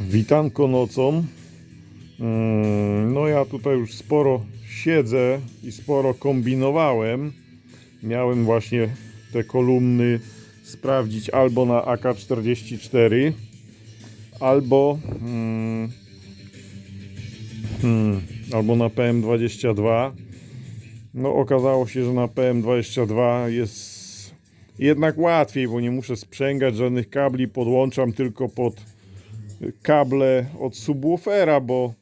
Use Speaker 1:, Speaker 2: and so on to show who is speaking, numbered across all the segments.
Speaker 1: Witanko nocą. Mm, No ja tutaj już sporo siedzę i sporo kombinowałem. Miałem właśnie te kolumny sprawdzić albo na AK-44, albo mm, hmm, albo na PM22. No okazało się, że na PM22 jest jednak łatwiej, bo nie muszę sprzęgać żadnych kabli, podłączam tylko pod kable od subwoofera, bo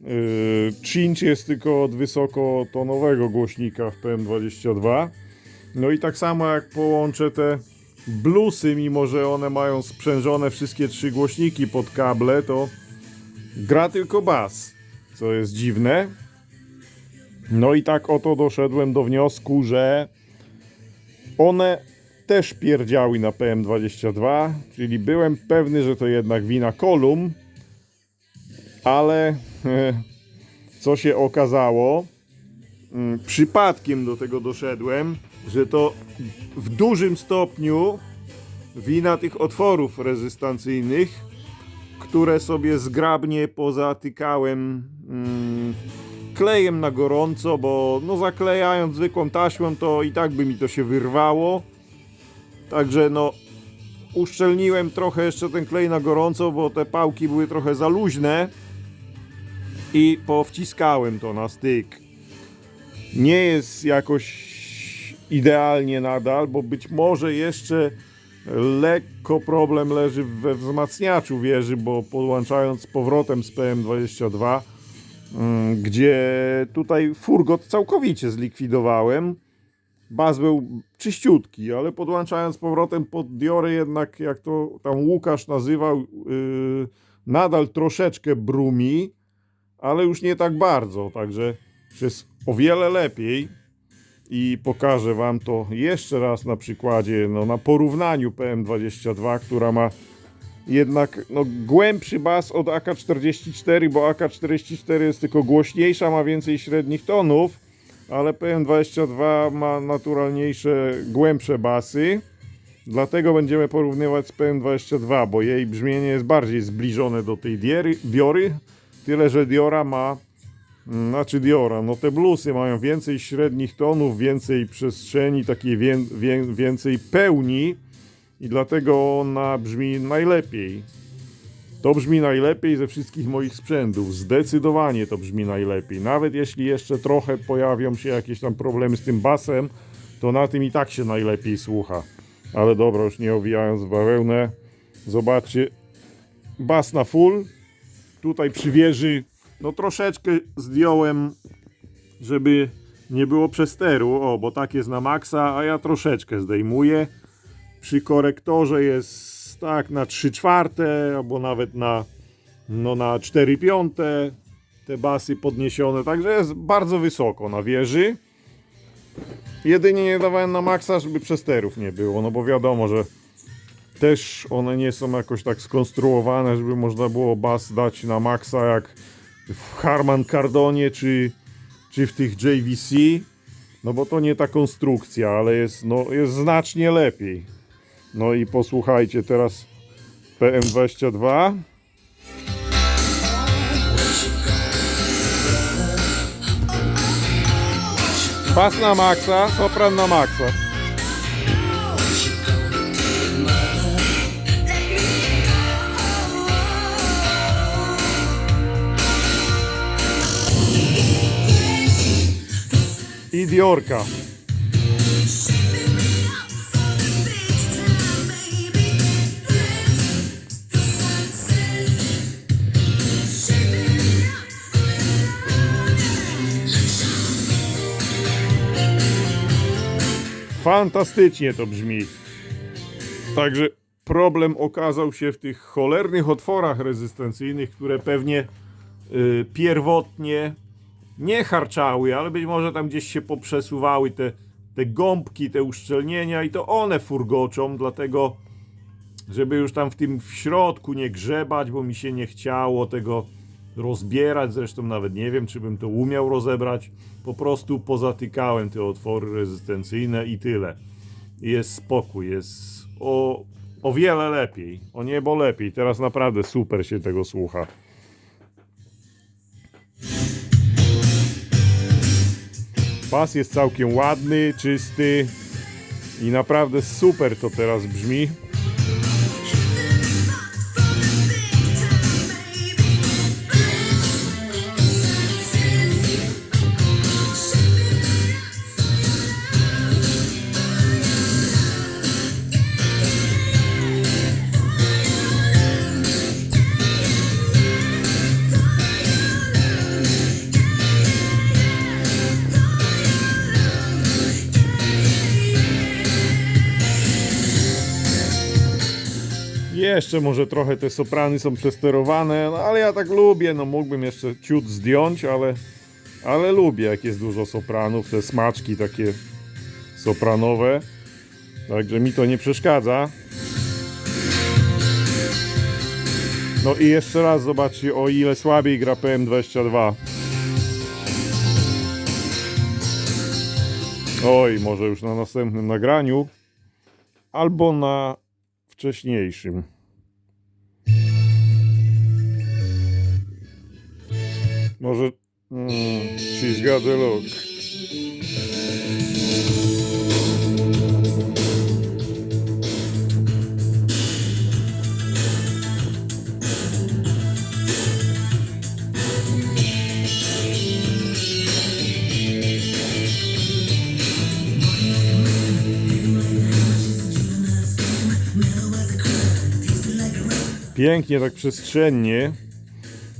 Speaker 1: yy, cinch jest tylko od wysokotonowego głośnika w PM22. No i tak samo jak połączę te bluesy, mimo że one mają sprzężone wszystkie trzy głośniki pod kable, to gra tylko bas, co jest dziwne. No i tak oto doszedłem do wniosku, że one też pierdziały na PM22, czyli byłem pewny, że to jednak wina kolumn, ale co się okazało, mm, przypadkiem do tego doszedłem, że to w dużym stopniu wina tych otworów rezystancyjnych, które sobie zgrabnie pozatykałem mm, klejem na gorąco, bo no zaklejając zwykłą taśmą to i tak by mi to się wyrwało. Także no uszczelniłem trochę jeszcze ten klej na gorąco, bo te pałki były trochę za luźne i powciskałem to na styk. Nie jest jakoś idealnie nadal, bo być może jeszcze lekko problem leży we wzmacniaczu wieży, bo podłączając z powrotem z PM22 mm, gdzie tutaj furgot całkowicie zlikwidowałem. Baz był czyściutki, ale podłączając powrotem pod Diory jednak, jak to tam Łukasz nazywał, yy, nadal troszeczkę brumi, ale już nie tak bardzo, także jest o wiele lepiej. I pokażę Wam to jeszcze raz na przykładzie, no, na porównaniu PM22, która ma jednak no, głębszy bas od AK-44, bo AK-44 jest tylko głośniejsza, ma więcej średnich tonów, ale PM22 ma naturalniejsze, głębsze basy. Dlatego będziemy porównywać z PM22, bo jej brzmienie jest bardziej zbliżone do tej Diery, Diory, tyle że Diora ma, mm, znaczy Diora, no te bluesy mają więcej średnich tonów, więcej przestrzeni, takiej wię, wię, więcej pełni i dlatego ona brzmi najlepiej. To brzmi najlepiej ze wszystkich moich sprzętów. Zdecydowanie to brzmi najlepiej. Nawet jeśli jeszcze trochę pojawią się jakieś tam problemy z tym basem, to na tym i tak się najlepiej słucha. Ale dobra, już nie owijając bawełnę. Zobaczcie, bas na full. Tutaj przy wieży, no troszeczkę zdjąłem, żeby nie było przesteru. O, bo tak jest na maksa, a ja troszeczkę zdejmuję przy korektorze jest tak na 3 czwarte albo nawet na, no na 4 piąte te basy podniesione, także jest bardzo wysoko na wieży. Jedynie nie dawałem na maksa, żeby przesterów nie było, no bo wiadomo, że też one nie są jakoś tak skonstruowane, żeby można było bas dać na maksa jak w Harman Kardonie czy, czy w tych JVC. No bo to nie ta konstrukcja, ale jest, no, jest znacznie lepiej. No i posłuchajcie teraz PM22. Bas na maksa, sopran na maksa. I Fantastycznie to brzmi. Także problem okazał się w tych cholernych otworach rezystencyjnych, które pewnie y, pierwotnie nie harczały, ale być może tam gdzieś się poprzesuwały te, te gąbki, te uszczelnienia i to one furgoczą, dlatego żeby już tam w tym w środku nie grzebać, bo mi się nie chciało tego rozbierać, zresztą nawet nie wiem, czy bym to umiał rozebrać. Po prostu pozatykałem te otwory rezystencyjne i tyle. Jest spokój, jest o o wiele lepiej. O niebo lepiej. Teraz naprawdę super się tego słucha. Bas jest całkiem ładny, czysty i naprawdę super to teraz brzmi. Jeszcze może trochę te soprany są przesterowane, no ale ja tak lubię, no mógłbym jeszcze ciut zdjąć, ale, ale lubię jak jest dużo sopranów, te smaczki takie sopranowe. Także mi to nie przeszkadza. No i jeszcze raz zobaczcie o ile słabiej gra PM22. Oj, może już na następnym nagraniu. Albo na wcześniejszym. Może. Mm, she's got the look. Pięknie, tak przestrzennie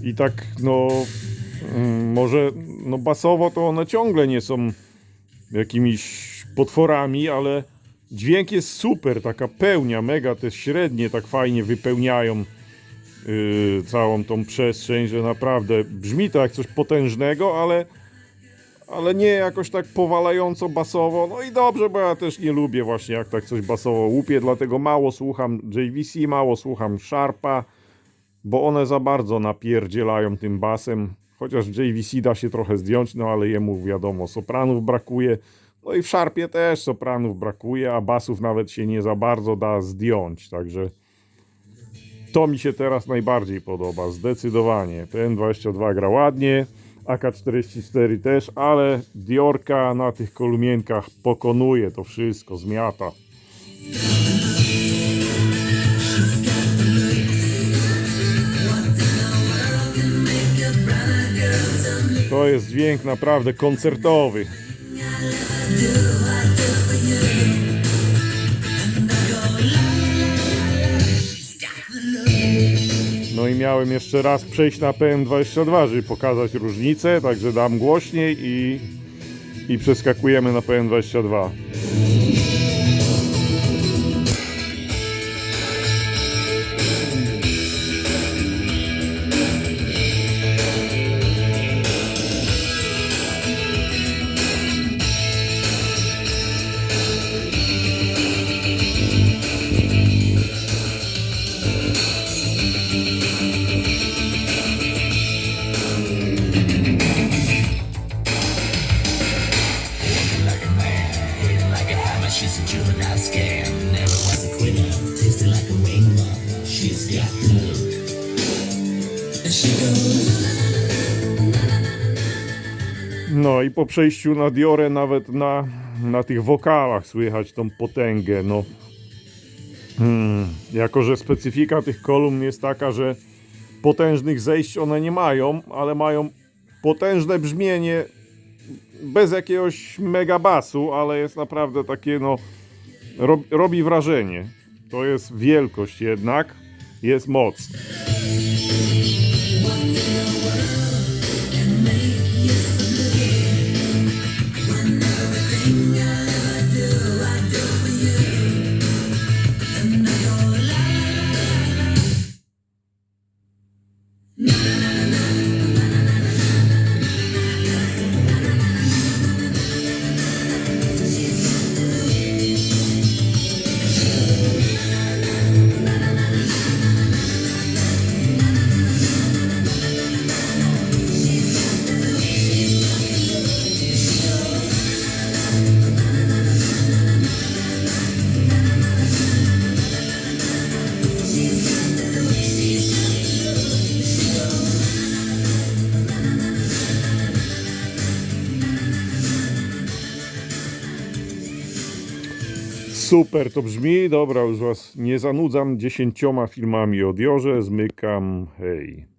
Speaker 1: i tak, no, może, no, basowo to one ciągle nie są jakimiś potworami, ale dźwięk jest super, taka pełnia, mega, te średnie tak fajnie wypełniają yy, całą tą przestrzeń, że naprawdę brzmi to jak coś potężnego, ale ale nie jakoś tak powalająco basowo. No i dobrze, bo ja też nie lubię właśnie jak tak coś basowo łupie, dlatego mało słucham JVC, mało słucham Sharpa, bo one za bardzo napierdzielają tym basem. Chociaż JVC da się trochę zdjąć, no ale jemu wiadomo, sopranów brakuje. No i w Sharpie też sopranów brakuje, a basów nawet się nie za bardzo da zdjąć, także to mi się teraz najbardziej podoba, zdecydowanie. Ten 22 gra ładnie. AK-44 też, ale Diorka na tych kolumienkach pokonuje to wszystko, zmiata. To jest dźwięk naprawdę koncertowy. No i miałem jeszcze raz przejść na PM22, żeby pokazać różnicę, także dam głośniej i, i przeskakujemy na PM22. No i po przejściu na Diorę nawet na, na tych wokalach słychać tą potęgę, no. Hmm, jako, że specyfika tych kolumn jest taka, że potężnych zejść one nie mają, ale mają potężne brzmienie bez jakiegoś mega basu, ale jest naprawdę takie, no, rob, robi wrażenie. To jest wielkość jednak, jest moc. Super to brzmi. Dobra, już was nie zanudzam dziesięcioma filmami o Diorze. Zmykam. Hej.